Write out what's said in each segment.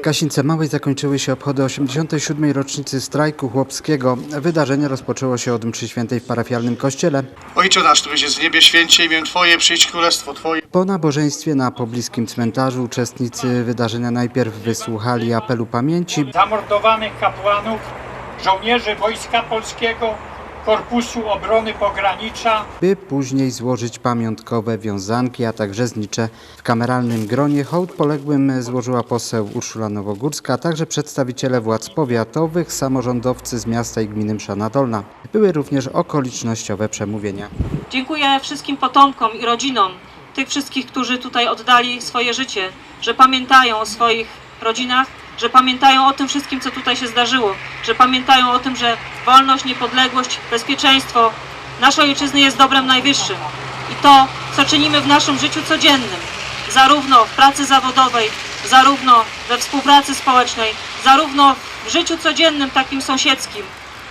W Kasince Małej zakończyły się obchody 87. rocznicy strajku chłopskiego. Wydarzenie rozpoczęło się od mszy świętej w parafialnym kościele. Ojcze nasz, któryś jest w niebie, święcie imię Twoje, przyjdź królestwo Twoje. Po nabożeństwie na pobliskim cmentarzu uczestnicy wydarzenia najpierw wysłuchali apelu pamięci, zamordowanych kapłanów, żołnierzy Wojska Polskiego, Korpusu Obrony Pogranicza, by później złożyć pamiątkowe wiązanki, a także znicze. W kameralnym gronie hołd poległym złożyła poseł Urszula Nowogórska, a także przedstawiciele władz powiatowych, samorządowcy z miasta i gminy Mszana Dolna. Były również okolicznościowe przemówienia. Dziękuję wszystkim potomkom i rodzinom tych wszystkich, którzy tutaj oddali swoje życie, że pamiętają o swoich rodzinach, że pamiętają o tym wszystkim, co tutaj się zdarzyło, że pamiętają o tym, że wolność, niepodległość, bezpieczeństwo naszej ojczyzny jest dobrem najwyższym. I to, co czynimy w naszym życiu codziennym, zarówno w pracy zawodowej, zarówno we współpracy społecznej, zarówno w życiu codziennym, takim sąsiedzkim,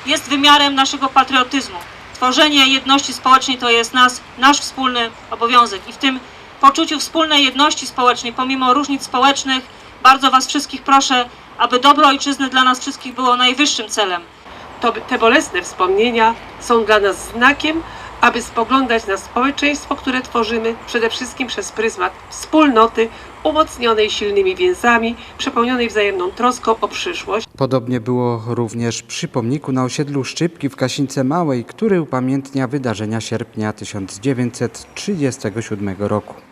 jest wymiarem naszego patriotyzmu. Tworzenie jedności społecznej to jest nas, nasz wspólny obowiązek. I w tym poczuciu wspólnej jedności społecznej, pomimo różnic społecznych, bardzo Was wszystkich proszę, aby dobro ojczyzny dla nas wszystkich było najwyższym celem. to te bolesne wspomnienia są dla nas znakiem, aby spoglądać na społeczeństwo, które tworzymy przede wszystkim przez pryzmat wspólnoty, umocnionej silnymi więzami, przepełnionej wzajemną troską o przyszłość. Podobnie było również przy pomniku na osiedlu Szczypki w Kasince Małej, który upamiętnia wydarzenia sierpnia 1937 roku.